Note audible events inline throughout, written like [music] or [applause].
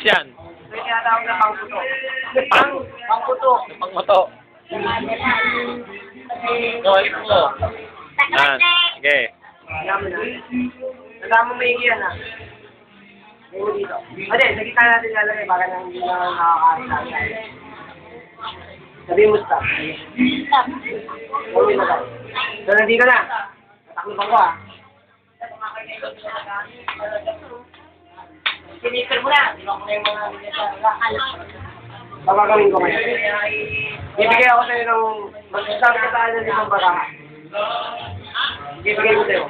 Yan. Yung tinatawag na pangputo. Pang, pangputo. Pangmato. Gawin mo. Yan. Okay. Alam mo may yan ah. Ngayon mo dito. Ate, sa gitna natin lalagay baka nang hindi na nakakain Sabi mo stop. Gawin na tayo. So, nandito na. Tatakluban ko ah. Sinipir mo na. Hindi ko na yung mga Papagawin ko ngayon. Bibigay ako sa'yo ng magsasabi ka tayo ng limang bara. Bibigay ko sa'yo.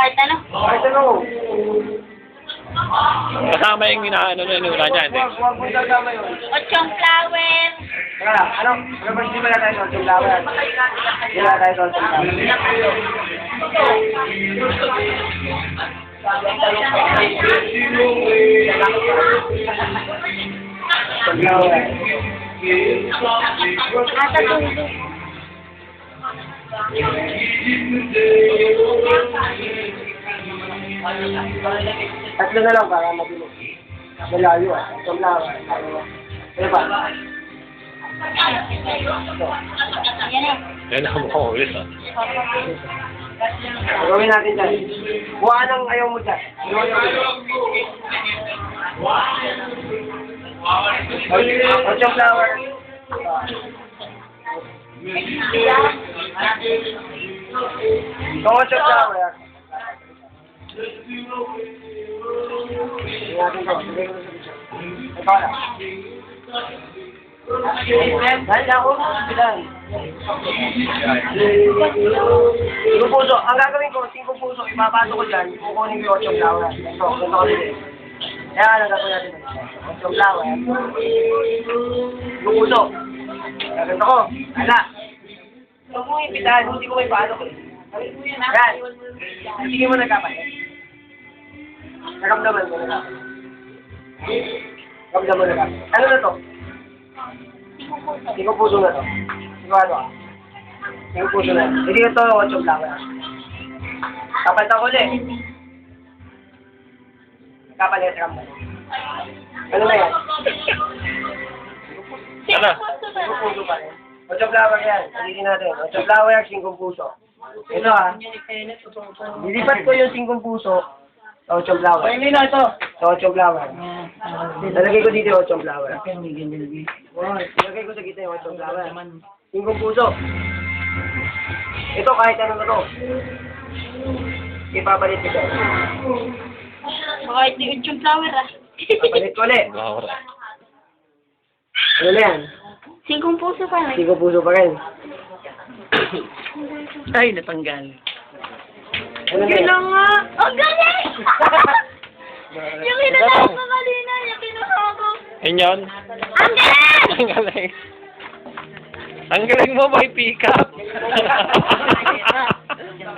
Kahit ano? Kahit ano, Kasama yung inaano na inuna niya, hindi. huwag mo isasama yun. Ochong flower. Teka lang, ano? Ano ba hindi tayo sa Olsong Flower? Wala tayo sa Olsong Flower. Tulo. Tatlo na lang para mabilo. Malayo ah. Olsong Flower. Ano ba? Yan ang mo ulit ah. Gawin natin dyan. Buwan ang ayaw mo dyan. Olsong Flower. Kung Olsong Flower. Ito na. Dahil ako, bilang. Singko puso. Ang gagawin ko, singko puso, ipapasok ko dyan, kukunin ko yung ochong flower. Ito, ito ko din. Kaya ano gagawin natin? Ochong flower. Singko puso. Gagawin ko. Ala. Huwag mo ipitan, hindi ko may paano ko. Yan. Sige mo nagkapalit. Naramdaman mo na. Naramdaman mo na. Ano na to? Singko puso na to. Sigurado ka. Singko puso na. Hindi ito ochong flower. Kapalit ako ulit. Kapalit ka mo. Ano na yan? Ano? Singko puso pa rin. Ocho flower yan. Ulitin natin. Ocho flower, singkong puso. Ito ah. Lilipat ko yung singkong puso ocho flower. Hindi na ito. Sa ocho flower. Lalagay ko dito yung ocho flower. Lalagay ko sa gitna yung ocho flower. Singkong puso. Ito kahit ano na to. Ipapalit ko siya. Baka ito yung ochong flower ah. Ipapalit ko ulit. Wow. Ano na yan? Singkong puso pa rin. Singkong puso pa rin. Ay, natanggal. Yun na nga. Ang galing! [laughs] yung hinatawag mo kanina, yung kinuha ko. Yan yun. Ang galing! Ang galing. Ang galing mo, may pick up. [laughs]